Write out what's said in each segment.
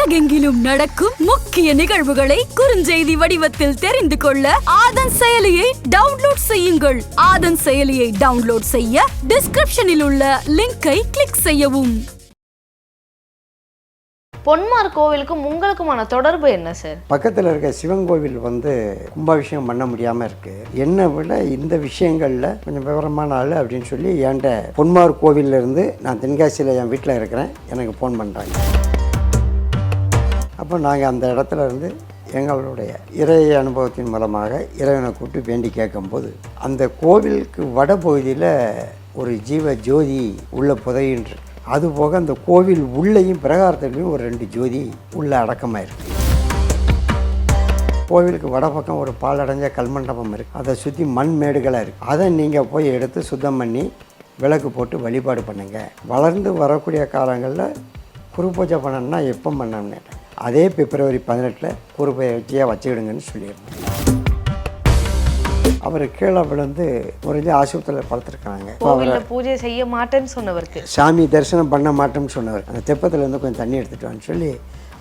உலகெங்கிலும் நடக்கும் முக்கிய நிகழ்வுகளை குறுஞ்செய்தி வடிவத்தில் தெரிந்து கொள்ள ஆதன் செயலியை டவுன்லோட் செய்யுங்கள். ஆதன் செயலியை டவுன்லோட் செய்ய டிஸ்கிரிப்ஷனில் உள்ள லிங்கை கிளிக் செய்யவும். பொன்மார் கோவிலுக்கும் உங்களுக்குமான தொடர்பு என்ன சார் பக்கத்தில் இருக்க சிவன் கோவில் வந்து கும்பாபிஷேகம் பண்ண முடியாமல் இருக்கு. என்னை விட இந்த விஷயங்களில் கொஞ்சம் விவரமான ஆள் அப்படின்னு சொல்லி என்கிட்ட பொன்மார் கோவில்ல இருந்து நான் தென்காசியில் என் வீட்டில் இருக்கிறேன். எனக்கு ஃபோன் பண்ணுறாங்க அப்போ நாங்கள் அந்த இடத்துல இருந்து எங்களுடைய இறை அனுபவத்தின் மூலமாக இறைவனை கூப்பிட்டு வேண்டி கேட்கும்போது அந்த கோவிலுக்கு வடபகுதியில் ஒரு ஜீவ ஜோதி உள்ள புதையின்று. அதுபோக அந்த கோவில் உள்ளேயும் பிரகாரத்துலேயும் ஒரு ரெண்டு ஜோதி உள்ள அடக்கமாயிருக்கு. கோவிலுக்கு வடபக்கம் ஒரு பாலடைஞ்ச கல்மண்டபம் இருக்குது அதை சுற்றி மண் மேடுகளாக இருக்குது அதை நீங்கள் போய் எடுத்து சுத்தம் பண்ணி விளக்கு போட்டு வழிபாடு பண்ணுங்கள் வளர்ந்து வரக்கூடிய காலங்களில் குரு பூஜை பண்ணணும்னா எப்போ பண்ணணும்னு கேட்டேன். அதே பிப்ரவரி பதினெட்டில் குரு பூஜையாக வச்சுக்கிடுங்கன்னு சொல்லியிருந்தேன். அவர் கீழே விழுந்து முறைஞ்சு ஆஸ்பத்திரியில் படுத்துருக்காங்க கோவில்ல பூஜை செய்ய மாட்டேன்னு சொன்னவருக்கு. சாமி தரிசனம் பண்ண மாட்டோம்னு சொன்னவர். அந்த தெப்பத்துல இருந்து கொஞ்சம் தண்ணி எடுத்துட்டு வான்னு சொல்லி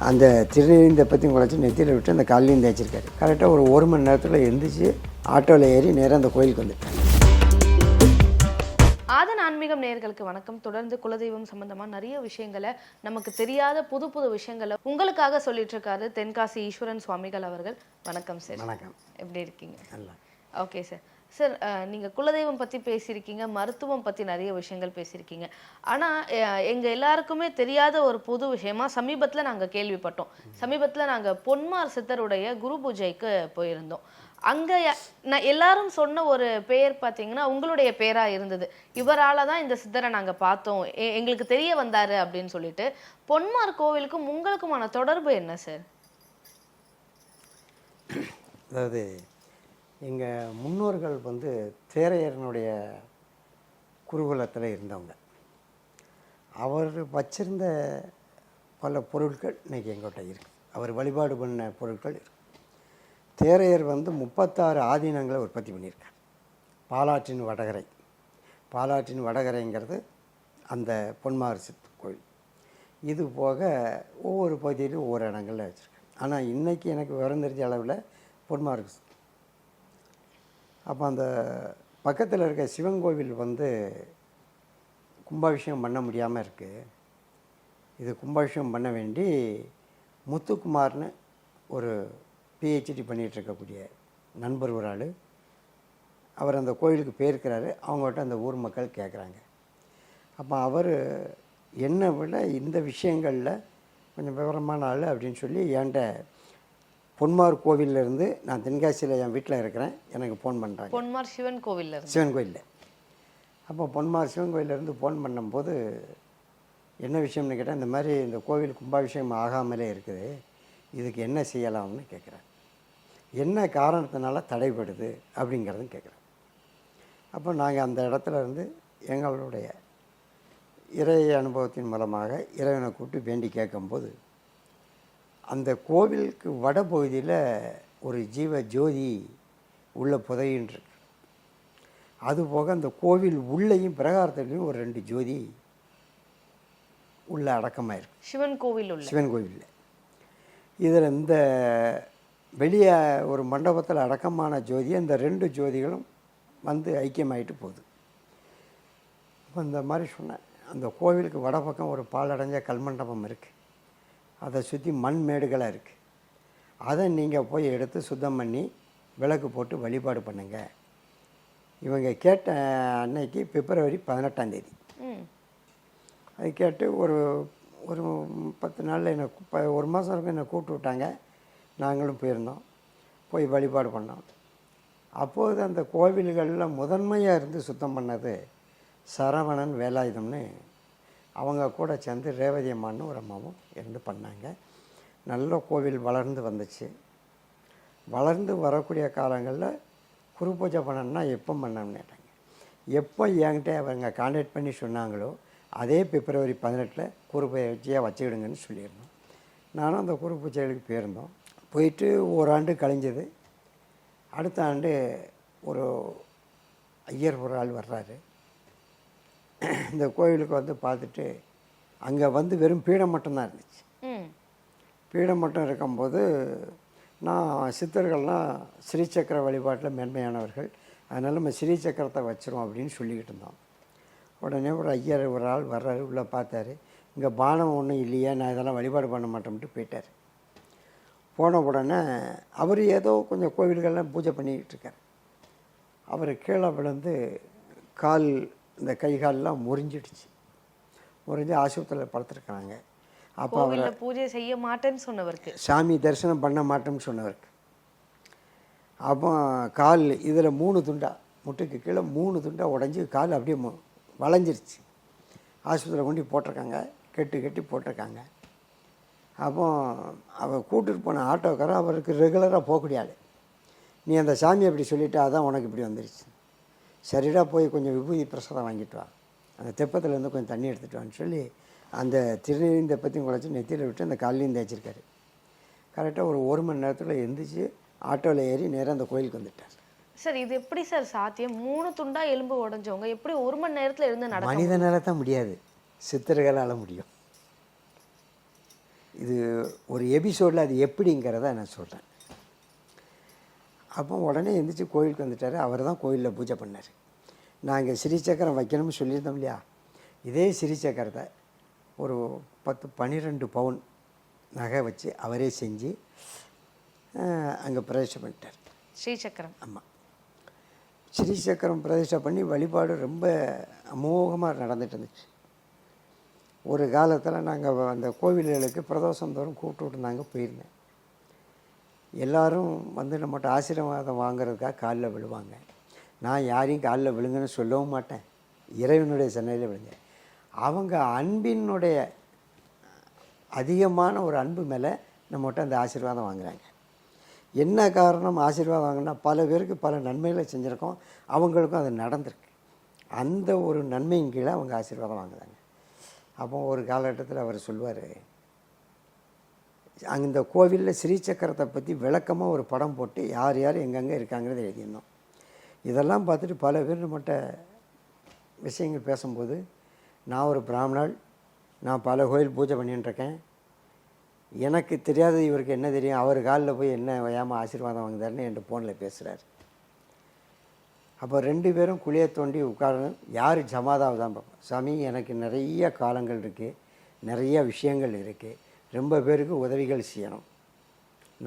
அந்த திருநீரின் தெப்பத்தையும் குழச்சி நெத்தியில் விட்டு அந்த காலையும் தேய்ச்சிருக்காரு. கரெக்டாக ஒரு ஒரு மணி நேரத்தில் எந்திரிச்சு ஆட்டோவில் ஏறி நேராக அந்த கோயிலுக்கு வந்துட்டாங்க ஆன்மீகம் நேயர்களுக்கு வணக்கம். தொடர்ந்து குலதெய்வம் சம்பந்தமா நிறைய விஷயங்களை நமக்கு தெரியாத புது புது விஷயங்களை உங்களுக்காக சொல்லிட்டு இருக்காரு தென்காசி ஈஸ்வரன் சுவாமிகள் அவர்கள். வணக்கம் சார் வணக்கம். எப்படி இருக்கீங்க? நல்லா. ஓகே சார் சார் அஹ், நீங்க குலதெய்வம் பத்தி பேசியிருக்கீங்க மருத்துவம் பத்தி நிறைய விஷயங்கள் பேசியிருக்கீங்க. ஆனா அஹ், எங்க எல்லாருக்குமே தெரியாத ஒரு புது விஷயமா சமீபத்துல நாங்க கேள்விப்பட்டோம். சமீபத்துல நாங்க பொன்மார் சித்தருடைய குரு பூஜைக்கு போயிருந்தோம். அங்க நான் எல்லாரும் சொன்ன ஒரு பெயர் பார்த்தீங்கன்னா உங்களுடைய பேரா இருந்தது. இவரால தான் இந்த சித்தரை நாங்க பார்த்தோம். எ- எங்களுக்கு தெரிய வந்தாரு அப்படின்னு சொல்லிட்டு பொன்மார் கோவிலுக்கும் உங்களுக்குமான தொடர்பு என்ன சார்? அதாவது எங்கள் முன்னோர்கள் வந்து தேரையரனுடைய குருகுலத்தில் இருந்தவங்க. அவர் வச்சிருந்த பல பொருட்கள் இன்றைக்கி எங்கள்கிட்ட இருக்குது அவர் வழிபாடு பண்ண பொருட்கள் இருக்கு. தேரையர் வந்து முப்பத்தாறு ஆதீனங்களை உற்பத்தி பண்ணியிருக்கார். பாலாற்றின் வடகரை. பாலாற்றின் வடகரைங்கிறது அந்த பொன்மாறு சித்து கோயில். இது போக ஒவ்வொரு பகுதியிலும் ஒவ்வொரு இடங்களில் வச்சுருக்கேன் ஆனால் இன்றைக்கி எனக்கு விவரம் தெரிஞ்ச அளவில் பொன்மார் அப்போ அந்த பக்கத்தில் இருக்க சிவன் கோவில் வந்து கும்பாபிஷேகம் பண்ண முடியாமல் இருக்குது இது கும்பாபிஷேகம் பண்ண வேண்டி முத்துக்குமார்னு ஒரு பிஹெச்டி பண்ணிகிட்டு இருக்கக்கூடிய நண்பர் ஒரு ஆள். அவர் அந்த கோயிலுக்கு போயிருக்கிறாரு. அவங்ககிட்ட அந்த ஊர் மக்கள் கேட்குறாங்க. அப்போ அவர் என்னை விட இந்த விஷயங்களில் கொஞ்சம் விவரமான ஆள் அப்படின்னு சொல்லி என்கிட்ட பொன்மார் கோவில்ல இருந்து நான் தென்காசியில் என் வீட்டில் இருக்கிறேன். எனக்கு ஃபோன் பண்ணுறாங்க பொன்மார் சிவன் கோவில்ல சிவன் கோயிலில். அப்போ பொன்மார் சிவன் கோயிலேருந்து ஃபோன் பண்ணும்போது என்ன விஷயம்னு கேட்டால் இந்த மாதிரி இந்த கோவில் கும்பாபிஷேகம் ஆகாமலே இருக்குது. இதுக்கு என்ன செய்யலாம்னு கேட்குறேன் என்ன காரணத்தினால தடைபடுது அப்படிங்கிறதும் கேட்குறேன். அப்போ நாங்கள் அந்த இடத்துல இருந்து எங்களுடைய இறை அனுபவத்தின் மூலமாக இறைவனை கூப்பிட்டு வேண்டி கேட்கும்போது அந்த கோவிலுக்கு வடபகுதியில் ஒரு ஜீவ ஜோதி உள்ள புதையின்று அதுபோக அந்த கோவில் உள்ளேயும் பிரகாரத்துலேயும் ஒரு ரெண்டு ஜோதி உள்ள அடக்கமாயிருக்கு. சிவன் கோவில் சிவன் கோவிலில். இதில் இந்த வெளியே ஒரு மண்டபத்தில் அடக்கமான ஜோதி அந்த ரெண்டு ஜோதிகளும் வந்து ஐக்கியமாயிட்டு போகுது. அப்போ இந்த மாதிரி சொன்னேன் அந்த கோவிலுக்கு வடபக்கம் ஒரு பாலடைஞ்ச கல்மண்டபம் இருக்குது அதை சுற்றி மண் மேடுகளாக இருக்குது அதை நீங்கள் போய் எடுத்து சுத்தம் பண்ணி விளக்கு போட்டு வழிபாடு பண்ணுங்க. இவங்க கேட்ட அன்னைக்கு பிப்ரவரி பதினெட்டாம் தேதி. ம். அது கேட்டு ஒரு ஒரு பத்து நாளில் என்னை ஒரு மாதம் இருக்கும் என்னை கூப்பிட்டு விட்டாங்க. நாங்களும் போயிருந்தோம். போய் வழிபாடு பண்ணோம். அப்போது அந்த கோவில்களில் முதன்மையாக இருந்து சுத்தம் பண்ணது சரவணன் வேலாயுதம்னு. அவங்க கூட சேர்ந்து ரேவதி அம்மான்னு ஒரு அம்மாவும் இருந்து பண்ணாங்க. நல்ல கோவில் வளர்ந்து வந்துச்சு. வளர்ந்து வரக்கூடிய காலங்களில் குரு பூஜை பண்ணணும்னா எப்போ பண்ணணும்னு கேட்டாங்க. எப்போ என்கிட்ட அவங்க கான்டாக்ட் பண்ணி சொன்னாங்களோ அதே பிப்ரவரி பதினெட்டில் குரு பூஜையாக வச்சுக்கிடுங்கன்னு சொல்லியிருந்தோம். நானும் அந்த குரு பூஜைகளுக்கு போயிருந்தோம். போயிட்டு ஒரு ஆண்டு கழிஞ்சது. அடுத்த ஆண்டு ஒரு ஐயர் ஒரு ஆள் வர்றாரு. இந்த கோயிலுக்கு வந்து பார்த்துட்டு அங்கே வந்து வெறும் பீடம் மட்டும்தான் இருந்துச்சு. பீடம் மட்டும் இருக்கும்போது நான் சித்தர்கள்லாம் ஸ்ரீசக்கர வழிபாட்டில் மேன்மையானவர்கள். அதனால் நம்ம ஸ்ரீசக்கரத்தை வச்சிரும் அப்படின்னு சொல்லிக்கிட்டு இருந்தோம். உடனே ஒரு ஐயர் ஒரு ஆள் வர்றாரு உள்ளே பார்த்தாரு. இங்கே பானம் ஒன்றும் இல்லையே நான் இதெல்லாம் வழிபாடு பண்ண மாட்டேன்ட்டு போயிட்டார். போன உடனே அவர் ஏதோ கொஞ்சம் கோவில்கள்லாம் பூஜை பண்ணிக்கிட்டு இருக்கார். அவர் கீழே விழுந்து கால் இந்த கை கால்லாம் முறிஞ்சிடுச்சு. முறிஞ்சு ஆஸ்பத்திரியில் படுத்துருக்காங்க அப்போ அவர் பூஜை செய்ய மாட்டேன்னு சொன்னவருக்கு. சாமி தரிசனம் பண்ண மாட்டோம்னு சொன்னவருக்கு. அப்போ கால் இதில் மூணு துண்டா முட்டுக்கு கீழே மூணு துண்டா உடஞ்சி கால் அப்படியே வளைஞ்சிருச்சு. ஆஸ்பத்திரியில் கொண்டு போட்டிருக்காங்க. கெட்டி கெட்டி போட்டிருக்காங்க. அப்போ அவர் கூட்டிட்டு போன ஆட்டோக்காரர் அவருக்கு ரெகுலராக போகக்கூடிய ஆள். நீ அந்த சாமி அப்படி சொல்லிட்டா அதான் உனக்கு இப்படி வந்துருச்சு. சரிடா போய் கொஞ்சம் விபூதி பிரசாதம் வாங்கிட்டு வா. அந்த தெப்பத்துலேருந்து கொஞ்சம் தண்ணி எடுத்துட்டு வான்னு சொல்லி அந்த திருநீரையும் தெப்பத்தையும் குழச்சி நெத்தியில் விட்டு அந்த கால்லையும் தேய்ச்சிருக்காரு. கரெக்டாக ஒரு ஒரு மணி நேரத்தில் எந்திரிச்சு ஆட்டோவில் ஏறி நேராக அந்த கோயிலுக்கு வந்துட்டார். சார் இது எப்படி சார் சாத்தியம்? மூணு துண்டா எலும்பு உடைஞ்சவங்க எப்படி ஒரு மணி நேரத்துல இருந்து மனிதனால தான் முடியாது. சித்தர்களால் முடியும். இது ஒரு எபிசோடில் அது எப்படிங்கிறத நான் சொல்கிறேன் அப்போ உடனே எந்திரிச்சு கோயிலுக்கு வந்துட்டார். அவர் தான் கோயிலில் பூஜை பண்ணார். நாங்கள் ஸ்ரீசக்கரம் வைக்கணும்னு சொல்லியிருந்தோம் இல்லையா? இதே ஸ்ரீசக்கரத்தை ஒரு பத்து பன்னிரெண்டு பவுன் நகை வச்சு அவரே செஞ்சு அங்கே பிரவேசம் பண்ணிட்டார். ஸ்ரீசக்கரம் ஆமாம் ஸ்ரீசக்கரம் பிரதிஷ்டை பண்ணி வழிபாடு ரொம்ப அமோகமாக நடந்துட்டு இருந்துச்சு. ஒரு காலத்தில் நாங்கள் அந்த கோவில்களுக்கு பிரதோஷம் தோறும் கூப்பிட்டு நாங்கள் போயிருந்தேன். எல்லோரும் வந்து நம்மகிட்ட ஆசீர்வாதம் வாங்குறதுக்காக காலில் விழுவாங்க. நான் யாரையும் காலில் விழுங்கன்னு சொல்லவும் மாட்டேன். இறைவனுடைய சென்னையில் விழுந்தேன். அவங்க அன்பினுடைய அதிகமான ஒரு அன்பு மேலே நம்மகிட்ட அந்த ஆசீர்வாதம் வாங்குகிறாங்க என்ன காரணம் ஆசீர்வாதம் வாங்கினா பல பேருக்கு பல நன்மைகளை செஞ்சுருக்கோம். அவங்களுக்கும் அது நடந்திருக்கு. அந்த ஒரு நன்மையின் கீழே அவங்க ஆசீர்வாதம் வாங்குறாங்க. அப்போ ஒரு காலகட்டத்தில் அவர் சொல்லுவார் அந்த கோவிலில் ஸ்ரீசக்கரத்தை பற்றி விளக்கமாக ஒரு படம் போட்டு யார் யார் எங்கெங்கே இருக்காங்கிறத எழுதியிருந்தோம். இதெல்லாம் பார்த்துட்டு பல பேர் நம்மகிட்ட விஷயங்கள் பேசும்போது நான் ஒரு பிராமணாள் நான் பல கோயில் பூஜை பண்ணிட்டுருக்கேன். எனக்கு தெரியாதது இவருக்கு என்ன தெரியும் அவர் காலில் போய் என்ன வயாமல் ஆசீர்வாதம் வாங்குதாருன்னு என்கிட்ட ஃபோனில் பேசுகிறார் அப்போ ரெண்டு பேரும் குழியை தோண்டி உட்காரணும். யார் ஜமாதாவை தான் பார்ப்போம். சாமி எனக்கு நிறைய காலங்கள் இருக்குது நிறைய விஷயங்கள் இருக்குது ரொம்ப பேருக்கு உதவிகள் செய்யணும்.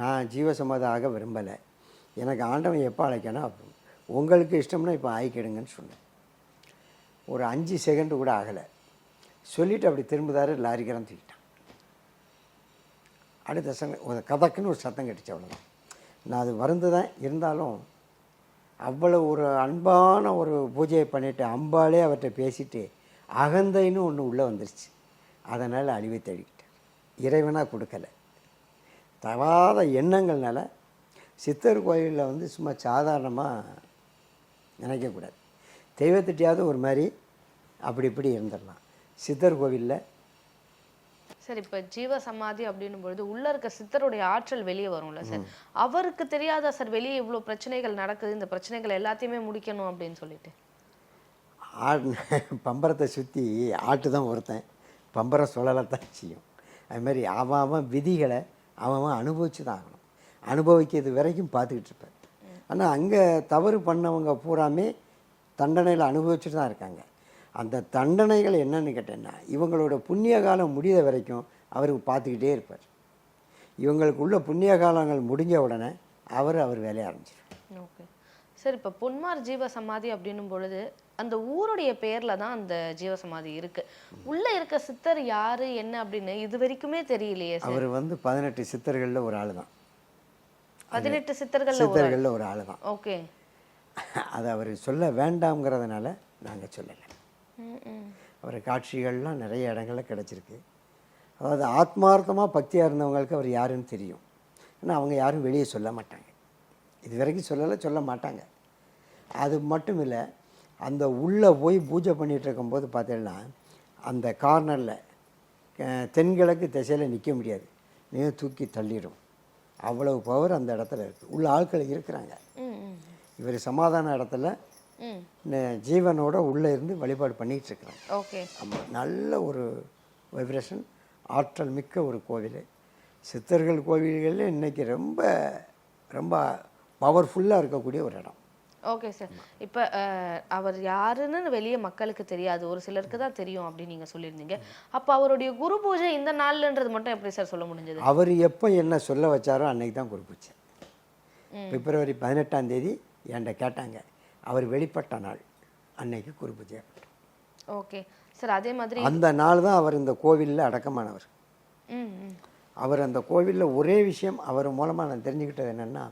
நான் ஜீவசமாதம் ஆக விரும்பலை. எனக்கு ஆண்டவன் எப்போ அழைக்கணும் அப்போ உங்களுக்கு இஷ்டம்னா இப்போ ஆயிக்கிடுங்கன்னு சொன்னேன். ஒரு அஞ்சு செகண்டு கூட ஆகலை. சொல்லிவிட்டு அப்படி திரும்புதாரு லாரிக்காரன் தூக்கிட்டான். அடுத்த சங்க கதக்குன்னு ஒரு சத்தம் கட்டிச்சு அவ்வளோதான் நான் அது வருந்து தான் இருந்தாலும் அவ்வளோ ஒரு அன்பான ஒரு பூஜையை பண்ணிவிட்டு அம்பாலே அவர்கிட்ட பேசிட்டு அகந்தைன்னு ஒன்று உள்ளே வந்துருச்சு. அதனால் அழிவை தேடிக்கிட்டார். இறைவனாக கொடுக்கல. தவாத எண்ணங்கள்னால சித்தர் கோயிலில் வந்து சும்மா சாதாரணமாக நினைக்கக்கூடாது. தெய்வத்திட்டையாவது ஒரு மாதிரி அப்படி இப்படி இருந்துடலாம். சித்தர் கோவிலில் சார் இப்ப ஜீவ சமாதி அப்படின்னும் பொழுது உள்ள இருக்க சித்தருடைய ஆற்றல் வெளியே வரும்ல சார். அவருக்கு தெரியாதா சார் வெளியே இவ்வளவு பிரச்சனைகள் நடக்குது இந்த பிரச்சனைகள் எல்லாத்தையுமே முடிக்கணும் அப்படின்னு சொல்லிட்டு? பம்பரத்தை சுற்றி ஆட்டு தான் ஒருத்தன். பம்பரம் சுழலத்தான் செய்யும். அது மாதிரி அவன் அவன் விதிகளை அவன் அவன் அனுபவிச்சு தான் ஆகணும். அனுபவிக்கிறது வரைக்கும் பார்த்துக்கிட்டு இருப்பேன். ஆனால் அங்கே தவறு பண்ணவங்க பூராமே தண்டனையில் அனுபவிச்சுட்டு தான் இருக்காங்க. அந்த தண்டனைகள் என்னன்னு கேட்டேன்னா இவங்களோட புண்ணிய காலம் முடிய வரைக்கும் அவர் பார்த்துக்கிட்டே இருப்பார். இவங்களுக்கு உள்ள புண்ணிய காலங்கள் முடிஞ்ச உடனே அவர் அவர் வேலையை ஆரம்பிச்சிருவார். ஓகே. சார் இப்ப பொன்மார் ஜீவ சமாதி அப்படின்னும் பொழுது அந்த ஊருடைய பேர்ல தான் அந்த ஜீவ சமாதி இருக்கு. உள்ள இருக்க சித்தர் யாரு என்ன அப்படின்னு இது வரைக்குமே தெரியலையே அவர் வந்து பதினெட்டு சித்தர்களில் ஒரு ஆள் தான். பதினெட்டு சித்தர்கள்ல ஒரு சித்தர்களில் ஒரு ஆள் தான். ஓகே. அதை அவர் சொல்ல வேண்டாம்ங்கிறதுனால நாங்கள் சொல்லலை. அவர் காட்சிகள்லாம் நிறைய இடங்களில் கிடச்சிருக்கு. அதாவது ஆத்மார்த்தமாக பக்தியாக இருந்தவங்களுக்கு அவர் யாருன்னு தெரியும். ஆனால் அவங்க யாரும் வெளியே சொல்ல மாட்டாங்க. இது வரைக்கும் சொல்லலை சொல்ல மாட்டாங்க. அது மட்டும் இல்லை அந்த உள்ளே போய் பூஜை பண்ணிகிட்டு இருக்கும்போது பார்த்தீங்கன்னா அந்த கார்னரில் தென்கிழக்கு திசையில் நிற்க முடியாது. நீ தூக்கி தள்ளிடும் அவ்வளவு பவர் அந்த இடத்துல இருக்குது உள்ள ஆட்கள் இருக்கிறாங்க. இவர் சமாதான இடத்துல ஜீவனோட உள்ளே இருந்து வழிபாடு பண்ணிகிட்டு இருக்கிறாங்க ஓகே. ஆமாம் நல்ல ஒரு வைப்ரேஷன் ஆற்றல் மிக்க ஒரு கோவில். சித்தர்கள் கோவில்களில் இன்றைக்கி ரொம்ப ரொம்ப பவர்ஃபுல்லாக இருக்கக்கூடிய ஒரு இடம். ஓகே சார் இப்போ அவர் யாருன்னு வெளியே மக்களுக்கு தெரியாது. ஒரு சிலருக்கு தான் தெரியும் அப்படின்னு நீங்க சொல்லியிருந்தீங்க. அப்போ அவருடைய குரு பூஜை இந்த நாள்ன்றது மட்டும் எப்படி சார் சொல்ல முடிஞ்சது? அவர் எப்போ என்ன சொல்ல வச்சாரோ அன்னைக்கு தான் குறிப்பிச்சேன் பிப்ரவரி பதினெட்டாம் தேதி என்கிட்ட கேட்டாங்க. அவர் வெளிப்பட்ட நாள் அன்னைக்கு குறிப்பிச்சே ஓகே. சார் அதே மாதிரி அந்த நாள் தான் அவர் இந்த கோவிலில் அடக்கமானவர். அவர் அந்த கோவிலில் ஒரே விஷயம் அவர் மூலமாக நான் தெரிஞ்சுக்கிட்டது என்னென்னா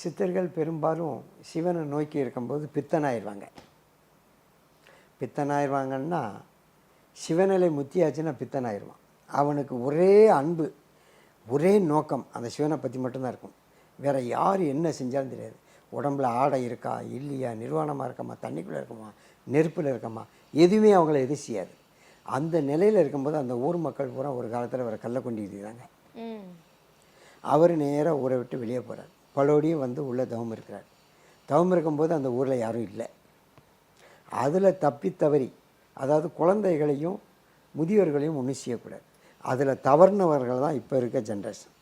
சித்தர்கள் பெரும்பாலும் சிவனை நோக்கி இருக்கும்போது பித்தனாயிருவாங்க. பித்தனாயிருவாங்கன்னா சிவநிலை முத்தியாச்சுன்னா பித்தனாயிருவான். அவனுக்கு ஒரே அன்பு ஒரே நோக்கம் அந்த சிவனை பற்றி மட்டும்தான் இருக்கும். வேற யார் என்ன செஞ்சாலும் தெரியாது. உடம்புல ஆடை இருக்கா இல்லையா நிர்வாணமாக இருக்கமா தண்ணிக்குள்ளே இருக்கமா நெருப்பில் இருக்கமா எதுவுமே அவங்கள எது செய்யாது. அந்த நிலையில் இருக்கும்போது அந்த ஊர் மக்கள் பூரா ஒரு காலத்தில் அவரை கல்லை கொண்டு அவர் நேராக ஊரை விட்டு வெளியே போகிறார் பலோடியும் வந்து உள்ளே தவம் இருக்கிறார். தவம் இருக்கும்போது அந்த ஊரில் யாரும் இல்லை. அதில் தப்பி தவறி அதாவது குழந்தைகளையும் முதியோர்களையும் ஒன்றும் செய்யக்கூடாது. அதில் தவறுனவர்கள் தான் இப்போ இருக்க ஜென்ரேஷன்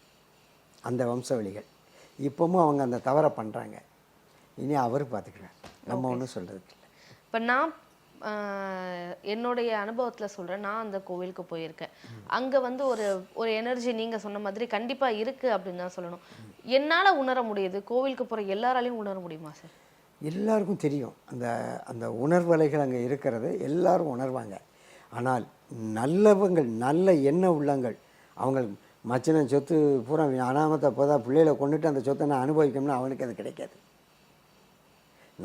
அந்த வம்சவழிகள் இப்போவும் அவங்க அந்த தவறை பண்ணுறாங்க இனி அவர் பார்த்துக்கிறார். நம்ம ஒன்றும் சொல்கிறதுக்கு இல்லை. இப்போ நான் என்னுடைய அனுபவத்துல சொல்றேன். நான் அந்த கோவிலுக்கு போயிருக்கேன். அங்க வந்து ஒரு ஒரு எனர்ஜி நீங்க சொன்ன மாதிரி கண்டிப்பா இருக்கு அப்படின்னு தான் சொல்லணும். என்னால உணர முடியுது? கோவிலுக்கு போற எல்லாராலையும் உணர முடியுமா சார் எல்லாருக்கும் தெரியும். அந்த அந்த உணர்வலைகள் அங்கே இருக்கிறது. எல்லாரும் உணர்வாங்க. ஆனால் நல்லவங்கள் நல்ல எண்ண உள்ளங்கள் அவங்க மச்சன சொத்து பூரா அனாமத்தை போதா பிள்ளைகளை கொண்டுட்டு அந்த சொத்தை நான் அனுபவிக்கணும்னா அவனுக்கு அது கிடைக்காது.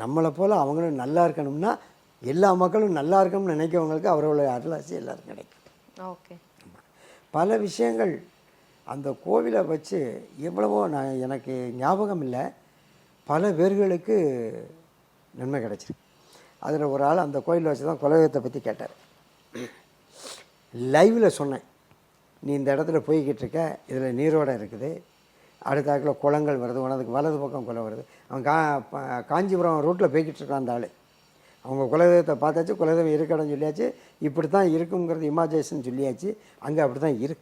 நம்மளை போல் அவங்களும் நல்லா இருக்கணும்னா எல்லா மக்களும் நல்லா இருக்கணும்னு நினைக்கிறவங்களுக்கு அவரோட அருளாசி எல்லாருக்கும் கிடைக்கும். ஓகே. பல விஷயங்கள் அந்த கோவிலை வச்சு எவ்வளவோ நான் எனக்கு ஞாபகம் இல்லை. பல பேர்களுக்கு நன்மை கிடைச்சிருக்கு. அதில் ஒரு ஆள் அந்த கோயிலில் வச்சு தான் குலதெய்வத்தை பற்றி கேட்டார். லைவில் சொன்னேன். நீ இந்த இடத்துல போய்கிட்டு இருக்க இதில் நீரோடை இருக்குது. அடுத்தாக்கில் குளங்கள் வருது உனதுக்கு வலது பக்கம் குளம் வருது. அவன் கா ப- காஞ்சிபுரம் ரூட்டில் போய்கிட்டு இருக்கான் அந்த ஆள். அவங்க குலதெய்வத்தை பார்த்தாச்சு குலதெய்வம் இருக்கடன்னு சொல்லியாச்சு. இப்படி தான் இருக்குங்கிறது இமாஜேஷன் சொல்லியாச்சு. அங்கே அப்படி தான்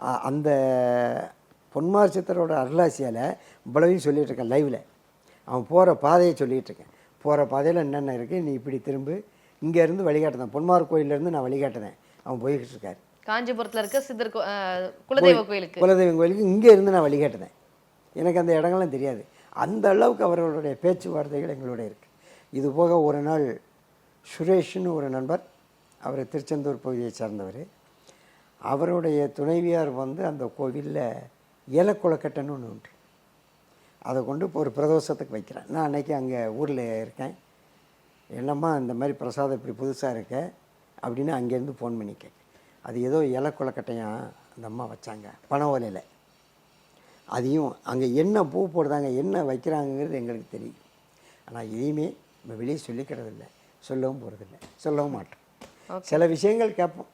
அ- அந்த பொன்மார் சித்தரோட அருளாசியால் இவ்வளவையும் சொல்லிட்டு இருக்கேன் லைவில் அவன் போகிற பாதையை சொல்லிகிட்டு இருக்கேன். போகிற பாதையில் என்னென்ன இருக்குது நீ இப்படி திரும்பு. இங்கேருந்து வழிகாட்டுதான். பொன்மார் கோயிலேருந்து நான் வழிகாட்டுனேன் அவன் போய்கிட்டு இருக்காரு. காஞ்சிபுரத்துல இருக்க சித்தர் குலதெய்வ கோயிலுக்கு. குலதெய்வம் கோயிலுக்கு இங்கே இருந்து நான் வழிகாட்டுனேன். எனக்கு அந்த இடங்கள்லாம் தெரியாது. அந்த அளவுக்கு அவர்களுடைய பேச்சுவார்த்தைகள் எங்களோட இருக்குது இது போக ஒரு நாள் சுரேஷ்னு ஒரு நண்பர் அவர் திருச்செந்தூர் பகுதியை சார்ந்தவர். அவருடைய துணைவியார் வந்து அந்த கோவிலில் ஏலக்குளக்கட்டைன்னு ஒன்று உண்டு. அதை கொண்டு இப்போ ஒரு பிரதோஷத்துக்கு வைக்கிறேன் நான் அன்னைக்கு அங்கே ஊரில் இருக்கேன். என்னம்மா இந்த மாதிரி பிரசாதம் இப்படி புதுசாக இருக்க அப்படின்னு அங்கேருந்து ஃபோன் பண்ணி கேட்க அது ஏதோ இலக்குளக்கட்டையும் அந்த அம்மா வச்சாங்க பண ஓலையில். அதையும் அங்கே என்ன பூ போடுறாங்க என்ன வைக்கிறாங்கங்கிறது எங்களுக்கு தெரியும். ஆனால் எதையுமே நம்ம வெளியே சொல்லிக்கிறது இல்லை சொல்லவும் போகிறதில்ல சொல்லவும் மாட்டோம். சில விஷயங்கள் கேட்போம்.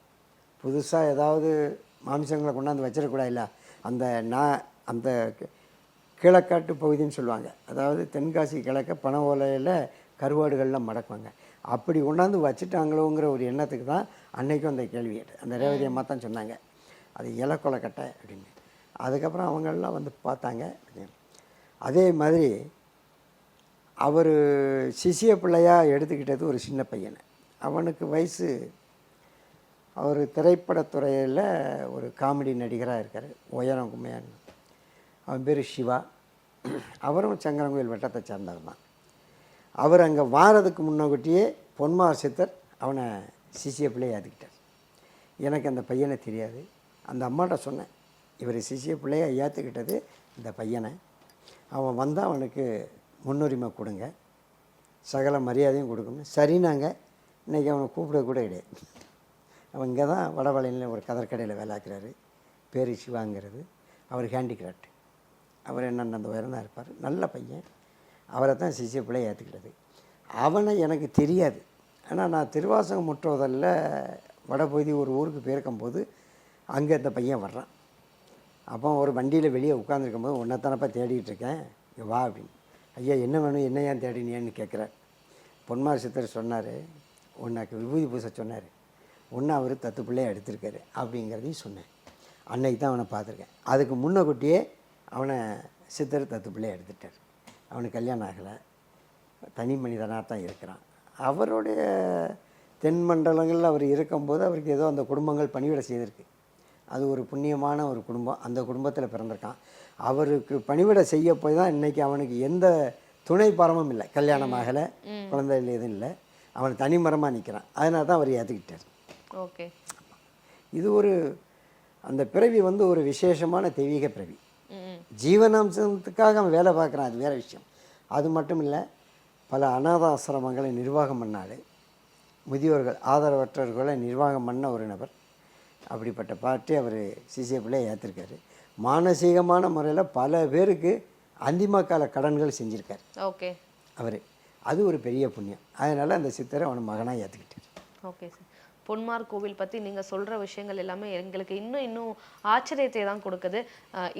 புதுசாக ஏதாவது மாமிசங்களை கொண்டாந்து வச்சிடக்கூடாதுல்ல? அந்த நான் அந்த கிழக்காட்டு பகுதின்னு சொல்லுவாங்க. அதாவது தென்காசி கிழக்க பனை ஓலையில் கருவாடுகள்லாம் மடக்குவாங்க. அப்படி கொண்டாந்து வச்சுட்டாங்களோங்கிற ஒரு எண்ணத்துக்கு தான் அன்னைக்கும் அந்த கேள்வி அந்த ரேவதி அம்மா தான் சொன்னாங்க அது இலக்கொலைக்கட்டை அப்படின்னு. அதுக்கப்புறம் அவங்கெல்லாம் வந்து பார்த்தாங்க. அதே மாதிரி அவர் சிசிய பிள்ளையாக எடுத்துக்கிட்டது ஒரு சின்ன பையனை. அவனுக்கு வயசு அவர் திரைப்படத்துறையில் ஒரு காமெடி நடிகராக இருக்கார் உயரம் கும்மையான்னு அவன் பேர் சிவா. அவரும் சங்கரங்கோயில் வட்டத்தை சேர்ந்தவர் தான் அவர் அங்கே வாரதுக்கு முன்னக்கூட்டியே பொன்மார் சித்தர் அவனை சிசிய பிள்ளையை ஏற்றுக்கிட்டார் எனக்கு அந்த பையனை தெரியாது. அந்த அம்மாட்ட சொன்னேன் இவர் சிசிய பிள்ளையை ஏற்றுக்கிட்டது இந்த பையனை. அவன் வந்தால் அவனுக்கு முன்னுரிமை கொடுங்க. சகல மரியாதையும் கொடுக்கணும். சரினாங்க இன்றைக்கி அவனை கூப்பிட கூட கிடையாது அவன் இங்கே தான் வடவளையில் ஒரு கதற்கடையில் வேலாக்குறாரு பேர் சிவாங்கிறது அவர் ஹேண்டிகிராஃப்ட். அவர் என்னென்ன அந்த உயரம் தான் இருப்பார். நல்ல பையன். அவரை தான் சிசிய பிள்ளை ஏற்றுக்கிட்டது அவனை எனக்கு தெரியாது. ஆனால் நான் திருவாசகம் முற்றுவதில் வடபகுதி ஒரு ஊருக்கு போயிருக்கும்போது அங்கே இந்த பையன் வர்றான். அப்போ ஒரு வண்டியில் வெளியே உட்காந்துருக்கும் போது உன்னைத்தானப்பா தேடிகிட்டு இருக்கேன்? இங்கே வா அப்படின்னு. ஐயா என்ன வேணும்? என்ன ஏன் தேடினியன்னு கேட்குறார் பொன்மார் சித்தர் சொன்னார் உன்னைக்கு விபூதி பூசை சொன்னார். ஒன்று அவர் தத்து பிள்ளையை எடுத்திருக்காரு அப்படிங்கிறதையும் சொன்னேன் அன்னைக்கு தான் அவனை பார்த்துருக்கேன். அதுக்கு முன்னக்கூட்டியே அவனை சித்தர் தத்து பிள்ளைய எடுத்துட்டார். அவனுக்கு கல்யாணம் ஆகலை. தனி மனிதனாக தான் இருக்கிறான். அவருடைய தென் மண்டலங்களில் அவர் இருக்கும்போது அவருக்கு ஏதோ அந்த குடும்பங்கள் பணிவிடை செய்திருக்கு. அது ஒரு புண்ணியமான ஒரு குடும்பம். அந்த குடும்பத்தில் பிறந்திருக்கான். அவருக்கு பணிவிடை செய்ய போய் தான் இன்றைக்கி அவனுக்கு எந்த துணை பரமும் இல்லை. கல்யாணம் ஆகலை. குழந்தைகள் எதுவும் இல்லை. அவன் தனிமரமாக நிற்கிறான். அதனால தான் அவர் ஏற்றுக்கிட்டார் ஓகே. இது ஒரு அந்த பிறவி வந்து ஒரு விசேஷமான தெய்வீக பிறவி. ஜீவனாம்சத்துக்காக அவன் வேலை பார்க்குறான் அது வேறு விஷயம். அது மட்டும் இல்லை பல அனாத ஆசிரமங்களை நிர்வாகம் பண்ணாள் முதியோர்கள் ஆதரவற்றவர்களை நிர்வாகம் பண்ண ஒரு நபர். அப்படிப்பட்ட பாட்டு அவர் பிள்ளையை ஏற்றிருக்காரு மானசீகமான முறையில் பல பேருக்கு அந்திம கால கடன்கள் செஞ்சுருக்கார். ஓகே. அவர். அது ஒரு பெரிய புண்ணியம். அதனால் அந்த சித்தரை அவனை மகனாக ஏற்றுக்கிட்டார் ஓகே சார். பொன்மார் கோவில் பற்றி நீங்கள் சொல்கிற விஷயங்கள் எல்லாமே எங்களுக்கு இன்னும் இன்னும் ஆச்சரியத்தை தான் கொடுக்குது.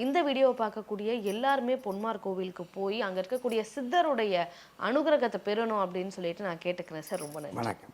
இந்த வீடியோவை பார்க்கக்கூடிய எல்லாருமே பொன்மார் கோவிலுக்கு போய் அங்கே இருக்கக்கூடிய சித்தருடைய அனுகிரகத்தை பெறணும் அப்படின்னு சொல்லிட்டு நான் கேட்டுக்கிறேன். சார் ரொம்ப நன்றி. வணக்கம்.